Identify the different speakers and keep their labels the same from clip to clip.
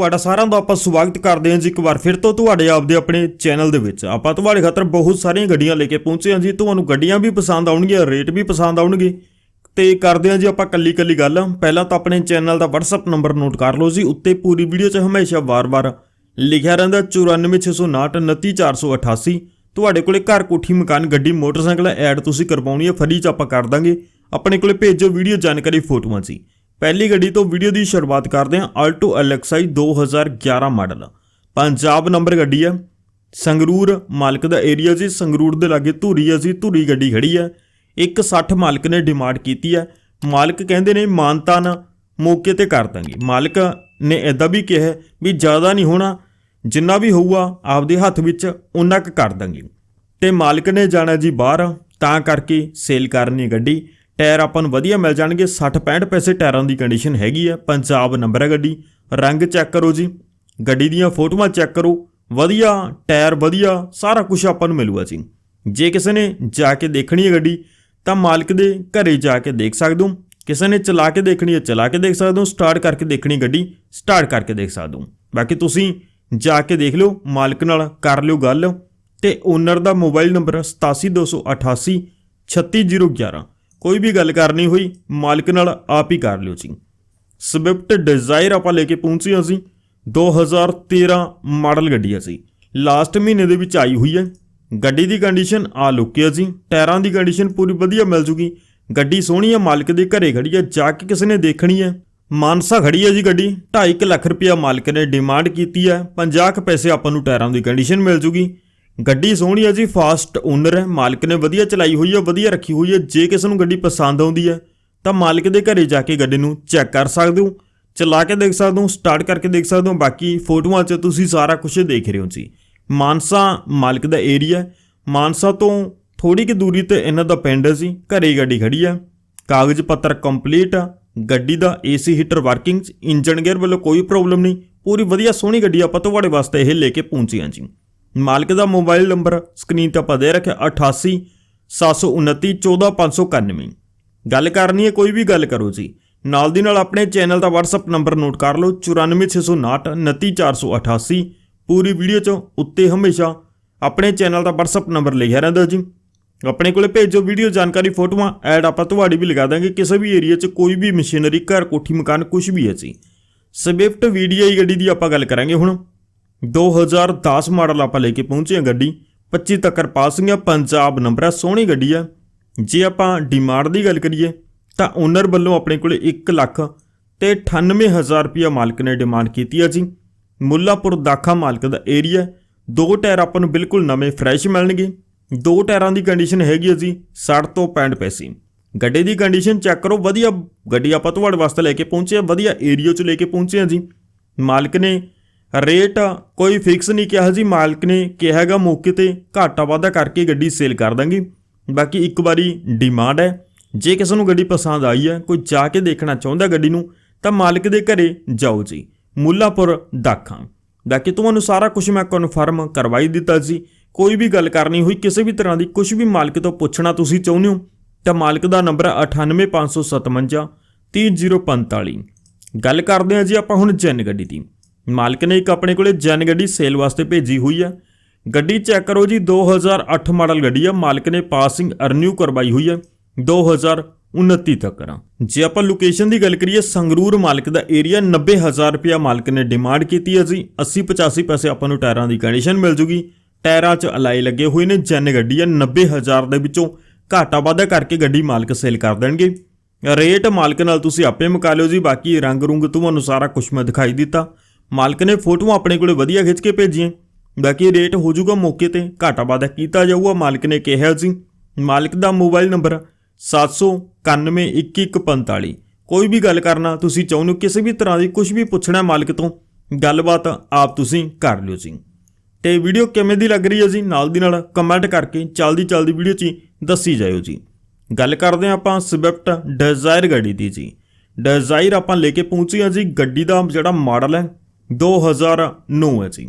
Speaker 1: ਤੁਹਾਡਾ ਸਾਰਿਆਂ ਦਾ ਆਪਾਂ ਸਵਾਗਤ ਕਰਦੇ ਹਾਂ ਜੀ ਇੱਕ ਵਾਰ ਫਿਰ ਤੋਂ ਤੁਹਾਡੇ ਆਪਦੇ ਆਪਣੇ ਚੈਨਲ ਦੇ ਵਿੱਚ। ਆਪਾਂ ਤੁਹਾਡੇ ਖਾਤਰ ਬਹੁਤ ਸਾਰੀਆਂ ਗੱਡੀਆਂ ਲੈ ਕੇ ਪਹੁੰਚੇ ਹਾਂ ਜੀ। ਤੁਹਾਨੂੰ ਗੱਡੀਆਂ ਵੀ ਪਸੰਦ ਆਉਣਗੀਆਂ, ਰੇਟ ਵੀ ਪਸੰਦ ਆਉਣਗੇ। ਤੇ ਕਰਦੇ ਹਾਂ ਜੀ ਆਪਾਂ ਕੱਲੀ ਕੱਲੀ ਗੱਲ। ਪਹਿਲਾਂ ਤਾਂ ਆਪਣੇ ਚੈਨਲ ਦਾ WhatsApp ਨੰਬਰ ਨੋਟ ਕਰ ਲਓ ਜੀ। ਉੱਤੇ ਪੂਰੀ ਵੀਡੀਓ 'ਚ ਹਮੇਸ਼ਾ ਵਾਰ-ਵਾਰ ਲਿਖਿਆ ਰਹਿੰਦਾ 9469948488 ਤੁਹਾਡੇ ਕੋਲੇ ਘਰ, ਕੋਠੀ, ਮਕਾਨ, ਗੱਡੀ, ਮੋਟਰਸਾਈਕਲ ਐਡ ਤੁਸੀਂ ਕਰਵਾਉਣੀ ਹੈ। ਫਰੀ 'ਚ ਆਪਾਂ ਕਰ ਦਾਂਗੇ। ਆਪਣੇ ਕੋਲੇ ਭੇਜੋ ਵੀਡੀਓ ਜਾਣਕਾਰੀ ਫੋਟੋਆਂ ਜੀ। ਪਹਿਲੀ ਗੱਡੀ ਤੋਂ ਵੀਡੀਓ ਦੀ ਸ਼ੁਰੂਆਤ ਕਰਦੇ ਹਾਂ Alto LXi 2011 model. Punjab number ਗੱਡੀ ਹੈ। ਸੰਗਰੂਰ ਮਾਲਕ ਦਾ ਏਰੀਆ ਜੀ ਸੰਗਰੂਰ ਦੇ ਲਾਗੇ ਧੂਰੀ ਹੈ ਜੀ। ਧੂਰੀ ਗੱਡੀ ਖੜੀ ਹੈ। 160 ਮਾਲਕ ਨੇ ਡਿਮਾਂਡ ਕੀਤੀ ਹੈ। ਮਾਲਕ ਕਹਿੰਦੇ ਨੇ ਮਾਨਤਾ ਨਾ, ਮੌਕੇ ਤੇ ਕਰ ਦਾਂਗੇ। ਮਾਲਕ ਨੇ ਇਦਾਂ ਵੀ ਕਿਹਾ ਵੀ ਜ਼ਿਆਦਾ ਨਹੀਂ ਹੋਣਾ। ਜਿੰਨਾ ਵੀ ਹੋਊਗਾ, ਆਪਦੇ ਹੱਥ ਵਿੱਚ ਉਹਨਾਂ ਕੁ ਕਰ ਦਾਂਗੇ। ਤੇ ਮਾਲਕ ਨੇ ਜਾਣਾ ਜੀ ਬਾਹਰ। ਤਾਂ ਕਰਕੇ ਸੇਲ ਕਰਨੀ ਗੱਡੀ। ਟਾਇਰ ਆਪਾਂ ਨੂੰ ਵਧੀਆ ਮਿਲ ਜਾਣਗੇ 60 65 ਪੈਸੇ ਟਾਇਰਾਂ ਦੀ ਕੰਡੀਸ਼ਨ ਹੈਗੀ ਹੈ ਪੰਜਾਬ ਨੰਬਰ ਹੈ ਗੱਡੀ, ਰੰਗ ਚੈੱਕ ਕਰੋ ਜੀ, ਗੱਡੀ ਦੀਆਂ ਫੋਟੋਆਂ ਚੈੱਕ ਕਰੋ, ਵਧੀਆ, ਟਾਇਰ ਵਧੀਆ, ਸਾਰਾ ਕੁਝ ਆਪਾਂ ਨੂੰ ਮਿਲੂਗਾ ਜੀ। ਜੇ ਕਿਸੇ ਨੇ ਜਾ ਕੇ ਦੇਖਣੀ ਹੈ ਗੱਡੀ, ਤਾਂ ਮਾਲਕ ਦੇ ਘਰੇ ਜਾ ਕੇ ਦੇਖ ਸਕਦੇ ਹੋ। ਕਿਸੇ ਨੇ ਚਲਾ ਕੇ ਦੇਖਣੀ ਹੈ, ਚਲਾ ਕੇ ਦੇਖ ਸਕਦੇ ਹੋ। ਸਟਾਰਟ ਕਰਕੇ ਦੇਖਣੀ ਗੱਡੀ ਸਟਾਰਟ ਕਰਕੇ ਦੇਖ ਸਕਦੇ ਹੋ। ਬਾਕੀ ਤੁਸੀਂ ਜਾ ਕੇ ਦੇਖ ਲਿਓ, ਮਾਲਕ ਨਾਲ ਕਰ ਲਿਓ ਗੱਲ। ਤੇ ਓਨਰ ਦਾ ਮੋਬਾਈਲ ਨੰਬਰ 87288 36011 ਕੋਈ ਵੀ ਗੱਲ ਕਰਨੀ ਹੋਈ, ਮਾਲਕ ਨਾਲ ਆਪ ਹੀ ਕਰ ਲਿਓ ਜੀ। ਸਵਿਫਟ ਡਿਜ਼ਾਇਰ ਆਪਾਂ ਲੈ ਕੇ ਪਹੁੰਚੇ ਹਾਂ ਅਸੀਂ 2013 ਮਾਡਲ ਗੱਡੀ ਹੈ ਸੀ ਲਾਸਟ ਮਹੀਨੇ ਦੇ ਵਿੱਚ ਆਈ ਹੋਈ ਹੈ। ਗੱਡੀ ਦੀ ਕੰਡੀਸ਼ਨ ਆ ਲੁੱਕੀ ਹੈ ਜੀ। ਟਾਇਰਾਂ ਦੀ ਕੰਡੀਸ਼ਨ ਪੂਰੀ ਵਧੀਆ ਮਿਲ ਜੂਗੀ। ਗੱਡੀ ਸੋਹਣੀ ਹੈ ਮਾਲਕ ਦੇ ਘਰੇ ਖੜੀ ਹੈ ਜਾ ਕੇ ਕਿਸੇ ਨੇ ਦੇਖਣੀ ਹੈ ਮਾਨਸਾ ਖੜੀ ਹੈ ਜੀ ਗੱਡੀ। 2.5 ਲੱਖ ਰੁਪਇਆ ਮਾਲਕ ਨੇ ਡਿਮਾਂਡ ਕੀਤੀ ਹੈ 50 ਕੁ ਪੈਸੇ ਆਪਾਂ ਨੂੰ ਟਾਇਰਾਂ ਦੀ ਕੰਡੀਸ਼ਨ ਮਿਲ ਜੂਗੀ। ਗੱਡੀ ਸੋਹਣੀ ਹੈ ਜੀ ਫਾਸਟ ਓਨਰ ਹੈ, ਮਾਲਕ ਨੇ ਵਧੀਆ ਚਲਾਈ ਹੋਈ ਹੈ ਵਧੀਆ ਰੱਖੀ ਹੋਈ ਹੈ ਜੇ ਕਿਸੇ ਨੂੰ ਗੱਡੀ ਪਸੰਦ ਆਉਂਦੀ ਹੈ ਤਾਂ ਮਾਲਕ ਦੇ ਘਰੇ ਜਾ ਕੇ ਗੱਡੀ ਨੂੰ ਚੈੱਕ ਕਰ ਸਕਦੇ ਹੋ, ਚਲਾ ਕੇ ਦੇਖ ਸਕਦੇ ਹੋ ਸਟਾਰਟ ਕਰਕੇ ਦੇਖ ਸਕਦੇ ਹੋ, ਬਾਕੀ ਫੋਟੋਆਂ 'ਚ ਤੁਸੀਂ ਸਾਰਾ ਕੁਝ ਦੇਖ ਰਹੇ ਹੋ ਜੀ। ਮਾਨਸਾ ਮਾਲਕ ਦਾ ਏਰੀਆ ਮਾਨਸਾ ਤੋਂ ਥੋੜੀ ਕਿ ਦੂਰੀ ਤੇ ਇਹਨਾਂ ਦਾ ਪਿੰਡ ਸੀ ਜੀ, ਘਰੇ ਗੱਡੀ ਖੜੀ ਆ। ਕਾਗਜ਼ ਪੱਤਰ ਕੰਪਲੀਟ ਆ, ਗੱਡੀ ਦਾ AC heater working engine gear ਵੱਲੋਂ ਕੋਈ ਪ੍ਰੋਬਲਮ ਨਹੀਂ, ਪੂਰੀ ਵਧੀਆ ਸੋਹਣੀ ਗੱਡੀ ਆਪਾਂ ਤੁਹਾਡੇ ਵਾਸਤੇ ਇਹ ਲੈ ਕੇ ਪਹੁੰਚੇ ਹਾਂ ਜੀ। ਮਾਲਕ ਦਾ ਮੋਬਾਈਲ ਨੰਬਰ, ਸਕਰੀਨ ਤੇ ਆਪਾਂ ਦੇ ਰੱਖਿਆ 88 729 14591 ਗੱਲ ਕਰਨੀ ਹੈ, ਕੋਈ ਵੀ ਗੱਲ ਕਰੋ ਜੀ। ਨਾਲ ਦੀ ਨਾਲ ਆਪਣੇ ਚੈਨਲ ਦਾ WhatsApp ਨੰਬਰ ਨੋਟ ਕਰ ਲਓ 94659 29488 ਪੂਰੀ ਵੀਡੀਓ 'ਚੋਂ ਉੱਤੇ ਹਮੇਸ਼ਾ ਆਪਣੇ ਚੈਨਲ ਦਾ WhatsApp ਨੰਬਰ ਲਿਖਿਆ ਰਹਿੰਦਾ ਜੀ। ਆਪਣੇ ਕੋਲੇ ਭੇਜੋ ਵੀਡੀਓ ਜਾਣਕਾਰੀ, ਫੋਟੋਆਂ, ਐਡ ਆਪਾਂ ਤੁਹਾਡੀ ਵੀ ਲਗਾ ਦਾਂਗੇ। ਕਿਸੇ ਵੀ ਏਰੀਆ 'ਚ ਕੋਈ ਵੀ ਮਸ਼ੀਨਰੀ, ਘਰ, ਕੋਠੀ, ਮਕਾਨ ਕੁਝ ਵੀ ਹੈ ਜੀ। ਸਵਿਫਟ ਵੀਡੀਆਈ ਗੱਡੀ ਦੀ ਆਪਾਂ ਗੱਲ ਕਰਾਂਗੇ ਹੁਣ। 2010 ਮਾਡਲ ਆਪਾਂ ਲੈ ਕੇ ਪਹੁੰਚੇ ਹਾਂ ਗੱਡੀ। 25 ਤੱਕਰ ਪਾਸਿੰਗ ਆ ਪੰਜਾਬ ਨੰਬਰ ਹੈ ਸੋਹਣੀ ਗੱਡੀ ਆ। ਜੇ ਆਪਾਂ ਡਿਮਾਂਡ ਦੀ ਗੱਲ ਕਰੀਏ, ਤਾਂ ਓਨਰ ਵੱਲੋਂ ਆਪਣੇ ਕੋਲੇ 1 ਲੱਖ ਤੇ 98000 ਰੁਪਇਆ ਮਾਲਕ ਨੇ ਡਿਮਾਂਡ ਕੀਤੀ ਹੈ ਜੀ। ਮੁੱਲਾਪੁਰ ਦਾਖਾ ਮਾਲਕ ਦਾ ਏਰੀਆ, ਦੋ ਟਾਇਰ ਆਪਾਂ ਨੂੰ ਬਿਲਕੁਲ ਨਵੇਂ, ਫਰੈਸ਼ ਮਿਲਣਗੇ। ਦੋ ਟਾਇਰਾਂ ਦੀ ਕੰਡੀਸ਼ਨ ਹੈਗੀ ਹੈ ਜੀ 60 ਤੋਂ 65 ਪੈਸੇ। ਗੱਡੀ ਦੀ ਕੰਡੀਸ਼ਨ ਚੈੱਕ ਕਰੋ, ਵਧੀਆ ਗੱਡੀ ਆਪਾਂ ਤੁਹਾਡੇ ਵਾਸਤੇ ਲੈ ਕੇ ਪਹੁੰਚੇ ਹਾਂ ਵਧੀਆ ਏਰੀਆ 'ਚ ਲੈ ਕੇ ਪਹੁੰਚੇ ਹਾਂ ਜੀ। ਮਾਲਕ ਨੇ ਰੇਟ ਕੋਈ ਫਿਕਸ ਨਹੀਂ ਕਿਹਾ ਜੀ, ਮਾਲਕ ਨੇ ਕਿਹਾ ਹੈਗਾ ਮੌਕੇ ਤੇ ਘਾਟਾ ਵਾਧਾ ਕਰਕੇ ਗੱਡੀ ਸੇਲ ਕਰ ਦਾਂਗੇ। ਬਾਕੀ ਇੱਕ ਵਾਰੀ ਡਿਮਾਂਡ ਹੈ। ਜੇ ਕਿਸੇ ਨੂੰ ਗੱਡੀ ਪਸੰਦ ਆਈ ਹੈ, ਕੋਈ ਜਾ ਕੇ ਦੇਖਣਾ ਚਾਹੁੰਦਾ ਗੱਡੀ ਨੂੰ, ਤਾਂ ਮਾਲਕ ਦੇ ਘਰੇ ਜਾਓ ਜੀ। ਮੁੱਲਾਪੁਰ ਦਾਖਾਂ। ਬਾਕੀ ਤੁਹਾਨੂੰ ਸਾਰਾ ਕੁਝ ਮੈਂ ਕਨਫਰਮ ਕਰਵਾਈ ਦਿੱਤਾ ਜੀ। ਕੋਈ ਵੀ ਗੱਲ ਕਰਨੀ ਹੋਈ, ਕਿਸੇ ਵੀ ਤਰ੍ਹਾਂ ਦੀ ਕੁਝ ਵੀ ਮਾਲਕ ਤੋਂ ਪੁੱਛਣਾ ਤੁਸੀਂ ਚਾਹੁੰਦੇ ਹੋ, ਤਾਂ ਮਾਲਕ ਦਾ ਨੰਬਰ ਹੈ 98557 30045 ਗੱਲ ਕਰਦੇ ਹਾਂ ਜੀ ਆਪਾਂ ਹੁਣ ਜੈਨ ਗੱਡੀ ਦੀ। ਮਾਲਕ ਨੇ ਇੱਕ ਆਪਣੇ ਕੋਲੇ ਜੈਨ ਗੱਡੀ ਸੇਲ ਵਾਸਤੇ ਭੇਜੀ ਹੋਈ ਹੈ ਗੱਡੀ ਚੈੱਕ ਕਰੋ ਜੀ 2008 ਮਾਡਲ ਗੱਡੀ ਆ। ਮਾਲਕ ਨੇ ਪਾਸਿੰਗ ਅਰਨਿਊ ਕਰਵਾਈ ਹੋਈ ਹੈ 2029 ਤੱਕ ਜੇ ਆਪਾਂ ਲੋਕੇਸ਼ਨ ਦੀ ਗੱਲ ਕਰੀਏ, ਸੰਗਰੂਰ ਮਾਲਕ ਦਾ ਏਰੀਆ 90000 ਰੁਪਇਆ ਮਾਲਕ ਨੇ ਡਿਮਾਂਡ ਕੀਤੀ ਹੈ ਜੀ। 80 85 ਪੈਸੇ ਆਪਾਂ ਨੂੰ ਟਾਇਰਾਂ ਦੀ ਕੰਡੀਸ਼ਨ ਮਿਲ ਜੂਗੀ। ਟਾਇਰਾਂ 'ਚ ਅਲਾਈ ਲੱਗੇ ਹੋਏ ਨੇ ਜੈਨ ਗੱਡੀ ਹੈ 90000 ਦੇ ਵਿੱਚੋਂ ਘਾਟਾ ਵਾਧਾ ਕਰਕੇ ਗੱਡੀ ਮਾਲਕ ਸੇਲ ਕਰ ਦੇਣਗੇ। ਰੇਟ ਮਾਲਕ ਨਾਲ ਤੁਸੀਂ ਆਪੇ ਮੁਕਾ ਲਿਓ ਜੀ, ਬਾਕੀ ਰੰਗ ਰੁੰਗ ਤੁਹਾਨੂੰ ਸਾਰਾ ਕੁਝ ਮੈਂ ਦਿਖਾਈ ਦਿੱਤਾ। ਮਾਲਕ ਨੇ ਫੋਟੋਆਂ ਆਪਣੇ ਕੋਲੇ ਵਧੀਆ ਖਿੱਚ ਕੇ ਭੇਜੀਆਂ। ਬਾਕੀ ਰੇਟ ਹੋ ਜਾਊਗਾ ਮੌਕੇ ਤੇ। ਘਾਟਾ ਵਾਧਾ ਕੀਤਾ ਜਾਊਗਾ, ਮਾਲਕ ਨੇ ਕਿਹਾ ਸੀ। ਮਾਲਕ ਦਾ ਮੋਬਾਈਲ ਨੰਬਰ 7912145 ਕੋਈ ਵੀ ਗੱਲ ਕਰਨਾ, ਤੁਸੀਂ ਚਾਹੁੰਦੇ ਹੋ ਕਿਸੇ ਵੀ ਤਰ੍ਹਾਂ ਦੀ ਕੁਝ ਵੀ ਪੁੱਛਣਾ ਮਾਲਕ ਤੋਂ, ਗੱਲਬਾਤ ਆਪ ਤੁਸੀਂ ਕਰ ਲਿਓ ਜੀ। ਤੇ ਵੀਡੀਓ ਕਿਵੇਂ ਦੀ ਲੱਗ ਰਹੀ ਹੈ ਜੀ, ਨਾਲ ਦੀ ਨਾਲ ਕਮੈਂਟ ਕਰਕੇ ਚਲਦੀ ਚਲਦੀ ਵੀਡੀਓ 'ਚ ਹੀ ਦੱਸੀ ਜਾਇਓ ਜੀ। ਗੱਲ ਕਰਦੇ ਹਾਂ ਆਪਾਂ ਸਵਿਫਟ ਡਿਜ਼ਾਇਰ ਗੱਡੀ ਦੀ ਜੀ। ਡਿਜ਼ਾਇਰ ਆਪਾਂ ਲੈ ਕੇ ਪਹੁੰਚੇ ਹਾਂ ਜੀ, ਗੱਡੀ ਦਾ ਜਿਹੜਾ ਮਾਡਲ ਹੈ 2009 ਹੈ ਜੀ।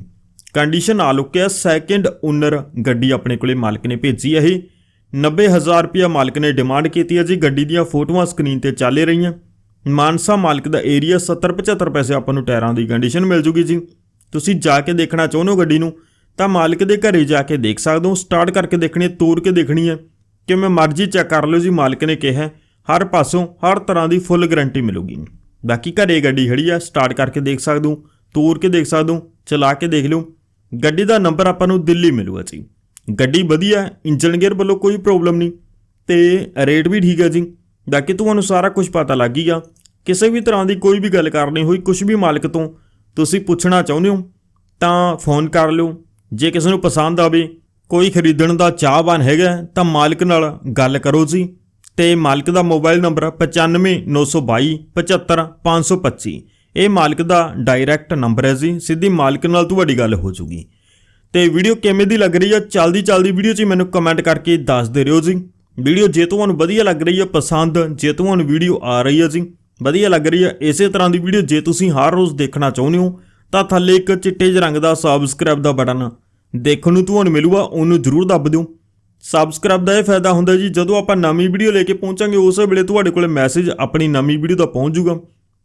Speaker 1: ਕੰਡੀਸ਼ਨ ਆ ਲੁੱਕਿਆ ਸੈਕਿੰਡ ਓਨਰ ਗੱਡੀ ਆਪਣੇ ਕੋਲੇ ਮਾਲਕ ਨੇ ਭੇਜੀ ਹੈ ਇਹ। 90000 ਰੁਪਇਆ ਮਾਲਕ ਨੇ ਡਿਮਾਂਡ ਕੀਤੀ ਹੈ ਜੀ। ਗੱਡੀ ਦੀਆਂ ਫੋਟੋਆਂ ਸਕਰੀਨ ਤੇ ਚੱਲੇ ਰਹੀਆਂ। ਮਾਨਸਾ ਮਾਲਕ ਦਾ ਏਰੀਆ 70 75 ਪੈਸੇ ਆਪਾਂ ਨੂੰ ਟਾਇਰਾਂ ਦੀ ਕੰਡੀਸ਼ਨ ਮਿਲ ਜੂਗੀ ਜੀ। ਤੁਸੀਂ ਜਾ ਕੇ ਦੇਖਣਾ ਚਾਹੁੰਦੇ ਹੋ ਗੱਡੀ ਨੂੰ, ਤਾਂ ਮਾਲਕ ਦੇ ਘਰੇ ਜਾ ਕੇ ਦੇਖ ਸਕਦੇ ਹੋ। ਸਟਾਰਟ ਕਰਕੇ ਦੇਖਣੀ ਹੈ ਤੋੜ ਕੇ ਦੇਖਣੀ ਹੈ। ਕਿਵੇਂ ਮਰਜ਼ੀ ਚੈੱਕ ਕਰ ਲਿਓ ਜੀ, ਮਾਲਕ ਨੇ ਕਿਹਾ ਹਰ ਪਾਸੋਂ ਹਰ ਤਰ੍ਹਾਂ ਦੀ ਫੁੱਲ ਗਾਰੰਟੀ ਮਿਲੂਗੀ। ਬਾਕੀ ਘਰੇ ਗੱਡੀ ਖੜੀ ਆ ਸਟਾਰਟ ਕਰਕੇ ਦੇਖ ਸਕਦੇ ਹੋ। ਤੋਰ ਕੇ ਦੇਖ ਸਕਦੇ ਹੋ ਚਲਾ ਕੇ ਦੇਖ ਲਿਓ ਗੱਡੀ ਦਾ ਨੰਬਰ ਆਪਾਂ ਨੂੰ ਦਿੱਲੀ ਮਿਲੂਗਾ ਜੀ। ਗੱਡੀ ਵਧੀਆ ਹੈ ਇੰਜਨ ਗੇਅਰ ਵੱਲੋਂ ਕੋਈ ਪ੍ਰੋਬਲਮ ਨਹੀਂ। ਤੇ ਰੇਟ ਵੀ ਠੀਕ ਹੈ ਜੀ। ਬਾਕੀ ਤੁਹਾਨੂੰ ਸਾਰਾ ਕੁਝ ਪਤਾ ਲੱਗ ਗਿਆ। ਕਿਸੇ ਵੀ ਤਰ੍ਹਾਂ ਦੀ ਕੋਈ ਵੀ ਗੱਲ ਕਰਨੀ ਹੋਈ ਕੁਝ ਵੀ ਮਾਲਕ ਤੋਂ ਤੁਸੀਂ ਪੁੱਛਣਾ ਚਾਹੁੰਦੇ ਹੋ, ਤਾਂ ਫੋਨ ਕਰ ਲਿਓ। ਜੇ ਕਿਸੇ ਨੂੰ ਪਸੰਦ ਆਵੇ, ਕੋਈ ਖਰੀਦਣ ਦਾ ਚਾਹਵਾਨ ਹੈਗਾ, ਤਾਂ ਮਾਲਕ ਨਾਲ ਗੱਲ ਕਰੋ ਜੀ। ਤੇ ਮਾਲਕ ਦਾ ਮੋਬਾਈਲ ਨੰਬਰ 9592 75525 ਇਹ ਮਾਲਕ ਦਾ ਡਾਇਰੈਕਟ ਨੰਬਰ ਹੈ ਜੀ, ਸਿੱਧੀ ਮਾਲਕ ਨਾਲ ਤੁਹਾਡੀ ਗੱਲ ਹੋ ਜੂਗੀ। ਤੇ ਵੀਡੀਓ ਕਿਵੇਂ ਦੀ ਲੱਗ ਰਹੀ ਹੈ ਚਲਦੀ ਚਲਦੀ ਵੀਡੀਓ 'ਚ ਮੈਨੂੰ ਕਮੈਂਟ ਕਰਕੇ ਦੱਸ ਦੇ ਰਿਓ ਜੀ। ਵੀਡੀਓ ਜੇ ਤੁਹਾਨੂੰ ਵਧੀਆ ਲੱਗ ਰਹੀ ਹੈ ਪਸੰਦ, ਜੇ ਤੁਹਾਨੂੰ ਵੀਡੀਓ ਆ ਰਹੀ ਹੈ ਜੀ, ਵਧੀਆ ਲੱਗ ਰਹੀ ਹੈ ਇਸੇ ਤਰ੍ਹਾਂ ਦੀ ਵੀਡੀਓ ਜੇ ਤੁਸੀਂ ਹਰ ਰੋਜ਼ ਦੇਖਣਾ ਚਾਹੁੰਦੇ ਹੋ, ਤਾਂ ਥੱਲੇ ਇੱਕ ਚਿੱਟੇ ਜਿਹੇ ਰੰਗ ਦਾ ਸਬਸਕ੍ਰਾਈਬ ਦਾ ਬਟਨ ਦੇਖਣ ਨੂੰ ਤੁਹਾਨੂੰ ਮਿਲੂਗਾ, ਉਹਨੂੰ ਜ਼ਰੂਰ ਦੱਬ ਦਿਓ। ਸਬਸਕ੍ਰਾਈਬ ਦਾ ਇਹ ਫਾਇਦਾ ਹੁੰਦਾ ਜੀ, ਜਦੋਂ ਆਪਾਂ ਨਵੀਂ ਵੀਡੀਓ ਲੈ ਕੇ ਪਹੁੰਚਾਂਗੇ, ਉਸੇ ਵੇਲੇ ਤੁਹਾਡੇ ਕੋਲ ਮੈਸੇਜ ਆਪਣੀ ਨਵੀਂ ਵੀਡੀਓ ਦਾ ਪਹੁੰਚ ਜਾਊਗਾ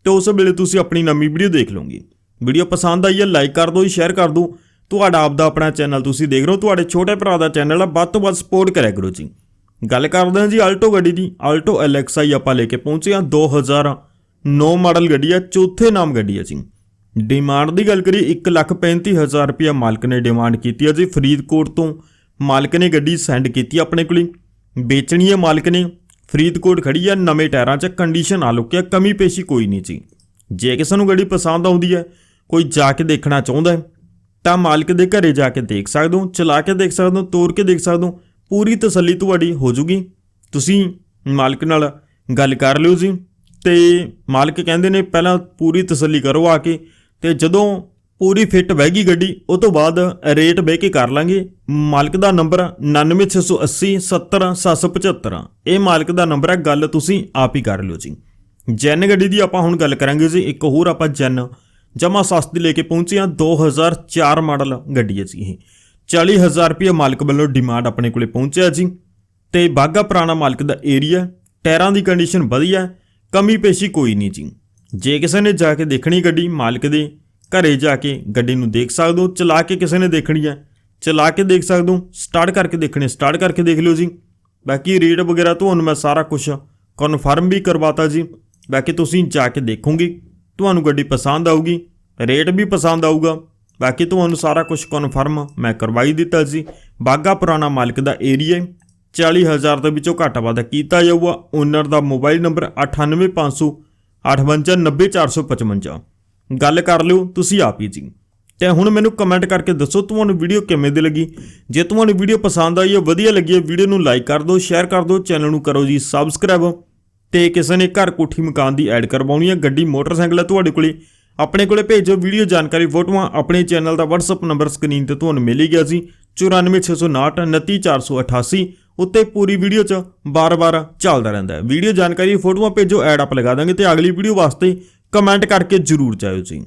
Speaker 1: ਤੇ ਉਸ ਵੇਲੇ ਤੁਸੀਂ ਆਪਣੀ ਨਵੀਂ ਵੀਡੀਓ ਦੇਖ ਲਓਗੇ। ਵੀਡੀਓ ਪਸੰਦ ਆਈ ਹੈ ਲਾਈਕ ਕਰ ਦਿਓ ਸ਼ੇਅਰ ਕਰ ਦਿਓ। ਤੁਹਾਡਾ ਆਪਦਾ ਆਪਣਾ ਚੈਨਲ ਤੁਸੀਂ ਦੇਖ ਰਹੇ ਹੋ, ਤੁਹਾਡੇ ਛੋਟੇ ਭਰਾ ਦਾ ਚੈਨਲ ਆ, ਵੱਧ ਤੋਂ ਵੱਧ ਸਪੋਰਟ ਕਰਿਆ ਕਰੋ ਜੀ। ਗੱਲ ਕਰਦੇ ਹਾਂ ਜੀ ਆਲਟੋ ਗੱਡੀ ਦੀ। ਆਲਟੋ ਐਲਐਕਸਆਈ ਆਪਾਂ ਲੈ ਕੇ ਪਹੁੰਚੇ ਹਾਂ 2009 ਮਾਡਲ ਗੱਡੀ ਆ, ਚੌਥੇ ਨਾਮ ਗੱਡੀ ਆ ਜੀ। ਡਿਮਾਂਡ ਦੀ ਗੱਲ ਕਰੀਏ 135000 ਰੁਪਇਆ ਮਾਲਕ ਨੇ ਡਿਮਾਂਡ ਕੀਤੀ ਆ ਜੀ। ਫਰੀਦਕੋਟ ਤੋਂ ਮਾਲਕ ਨੇ ਗੱਡੀ ਸੈਂਡ ਕੀਤੀ ਆਪਣੇ ਕੋਲੇ। ਵੇਚਣੀ ਹੈ ਮਾਲਕ ਨੇ। ਫਰੀਦਕੋਟ ਖੜੀ ਹੈ ਨਵੇਂ ਟਾਇਰਾਂ 'ਚ ਕੰਡੀਸ਼ਨ ਆ ਲੁੱਕਿਆ, ਕਮੀ ਪੇਸ਼ੀ ਕੋਈ ਨਹੀਂ ਜੀ ਜੇ ਕਿਸੇ ਨੂੰ ਗੱਡੀ ਪਸੰਦ ਆਉਂਦੀ ਹੈ, ਕੋਈ ਜਾ ਕੇ ਦੇਖਣਾ ਚਾਹੁੰਦਾ ਹੈ, ਤਾਂ ਮਾਲਕ ਦੇ ਘਰੇ ਜਾ ਕੇ ਦੇਖ ਸਕਦੇ ਹੋ, ਚਲਾ ਕੇ ਦੇਖ ਸਕਦੇ ਹੋ, ਤੋਰ ਕੇ ਦੇਖ ਸਕਦੇ ਹੋ, ਪੂਰੀ ਤਸੱਲੀ ਤੁਹਾਡੀ ਹੋ ਜੂਗੀ। ਤੁਸੀਂ ਮਾਲਕ ਨਾਲ ਗੱਲ ਕਰ ਲਿਓ ਜੀ, ਤੇ ਮਾਲਕ ਕਹਿੰਦੇ ਨੇ, ਪਹਿਲਾਂ ਪੂਰੀ ਤਸੱਲੀ ਕਰੋ ਆ ਕੇ, ਤੇ ਜਦੋਂ ਪੂਰੀ ਫਿੱਟ ਬਹਿ ਗਈ ਗੱਡੀ, ਉਹ ਤੋਂ ਬਾਅਦ ਰੇਟ ਬਹਿ ਕੇ ਕਰ ਲਾਂਗੇ। ਮਾਲਕ ਦਾ ਨੰਬਰ 99680 70775 ਇਹ ਮਾਲਕ ਦਾ ਨੰਬਰ ਹੈ, ਗੱਲ ਤੁਸੀਂ ਆਪ ਹੀ ਕਰ ਲਿਓ ਜੀ। ਜੈਨ ਗੱਡੀ ਦੀ ਆਪਾਂ ਹੁਣ ਗੱਲ ਕਰਾਂਗੇ ਜੀ, ਇੱਕ ਹੋਰ ਆਪਾਂ ਜੈਨ ਜਮਾ ਸਸਤੀ ਲੈ ਕੇ ਪਹੁੰਚੇ ਹਾਂ 2004 ਮਾਡਲ ਗੱਡੀ ਹੈ ਜੀ ਇਹ। 40000 ਰੁਪਏ ਮਾਲਕ ਵੱਲੋਂ ਡਿਮਾਂਡ ਆਪਣੇ ਕੋਲੇ ਪਹੁੰਚਿਆ ਜੀ। ਤੇ ਬਾਗਾ ਪੁਰਾਣਾ ਮਾਲਕ ਦਾ ਏਰੀਆ ਟਾਇਰਾਂ ਦੀ ਕੰਡੀਸ਼ਨ ਵਧੀਆ ਕਮੀ ਪੇਸ਼ੀ ਕੋਈ ਨਹੀਂ ਜੀ। ਜੇ ਕਿਸੇ ਨੇ ਜਾ ਕੇ ਦੇਖਣੀ ਗੱਡੀ ਮਾਲਕ ਦੇ ਘਰੇ ਜਾ ਕੇ ਗੱਡੀ ਨੂੰ ਦੇਖ ਸਕਦੇ ਹੋ, ਚਲਾ ਕੇ ਕਿਸੇ ਨੇ ਦੇਖਣੀ ਹੈ। ਚਲਾ ਕੇ ਦੇਖ ਸਕਦੇ ਹੋ ਸਟਾਰਟ ਕਰਕੇ ਦੇਖਣੇ ਸਟਾਰਟ ਕਰਕੇ ਦੇਖ ਲਿਓ ਜੀ। ਬਾਕੀ ਰੇਟ ਵਗੈਰਾ ਤੁਹਾਨੂੰ ਮੈਂ ਸਾਰਾ ਕੁਝ ਕਨਫਰਮ ਵੀ ਕਰਵਾਤਾ ਜੀ। ਬਾਕੀ ਤੁਸੀਂ ਜਾ ਕੇ ਦੇਖੋਗੇ, ਤੁਹਾਨੂੰ ਗੱਡੀ ਪਸੰਦ ਆਊਗੀ, ਰੇਟ ਵੀ ਪਸੰਦ ਆਊਗਾ। ਬਾਕੀ ਤੁਹਾਨੂੰ ਸਾਰਾ ਕੁਝ ਕਨਫਰਮ ਮੈਂ ਕਰਵਾਈ ਦਿੱਤਾ ਜੀ। ਬਾਗਾ ਪੁਰਾਣਾ ਮਾਲਕ ਦਾ ਏਰੀਆ 40000 ਦੇ ਵਿੱਚੋਂ ਘੱਟ ਵਾਧਾ ਕੀਤਾ ਜਾਊਗਾ। ਓਨਰ ਦਾ ਮੋਬਾਈਲ ਨੰਬਰ 98500 589455 ਗੱਲ ਕਰ ਲਿਓ ਤੁਸੀਂ ਆਪ ਹੀ ਜੀ। ਤੇ ਹੁਣ ਮੈਨੂੰ ਕਮੈਂਟ ਕਰਕੇ ਦੱਸੋ ਤੁਹਾਨੂੰ ਵੀਡੀਓ ਕਿਵੇਂ ਦੀ ਲੱਗੀ। ਜੇ ਤੁਹਾਨੂੰ ਵੀਡੀਓ ਪਸੰਦ ਆਈ ਹੈ, ਵਧੀਆ ਲੱਗੀ ਹੈ ਵੀਡੀਓ ਨੂੰ ਲਾਈਕ ਕਰ ਦਿਓ ਸ਼ੇਅਰ ਕਰ ਦਿਓ ਚੈਨਲ ਨੂੰ ਕਰੋ ਜੀ ਸਬਸਕ੍ਰਾਈਬ ਤੇ ਕਿਸੇ ਨੇ ਘਰ ਕੋਠੀ ਮਕਾਨ ਦੀ ਐਡ ਕਰਵਾਉਣੀ ਹੈ, ਗੱਡੀ, ਮੋਟਰਸਾਈਕਲ ਹੈ ਤੁਹਾਡੇ ਕੋਲੇ, ਆਪਣੇ ਕੋਲੇ ਭੇਜੋ। ਵੀਡੀਓ ਜਾਣਕਾਰੀ ਫੋਟੋਆਂ ਆਪਣੇ ਚੈਨਲ ਦਾ WhatsApp ਨੰਬਰ ਸਕਰੀਨ ਤੇ ਤੁਹਾਨੂੰ ਮਿਲ ਹੀ ਗਿਆ ਸੀ 94659 29488 ਉੱਤੇ ਪੂਰੀ ਵੀਡੀਓ 'ਚ ਬਾਰ-ਬਾਰ ਚੱਲਦਾ ਰਹਿੰਦਾ ਹੈ। ਵੀਡੀਓ ਜਾਣਕਾਰੀ ਫੋਟੋਆਂ ਭੇਜੋ ਐਡ ਆਪ ਲਗਾ ਦਾਂਗੇ ਤੇ ਅਗਲੀ ਵੀਡੀਓ ਵਾਸਤੇ ਕਮੈਂਟ ਕਰਕੇ ਜਰੂਰ ਜਾਇਓ ਜੀ।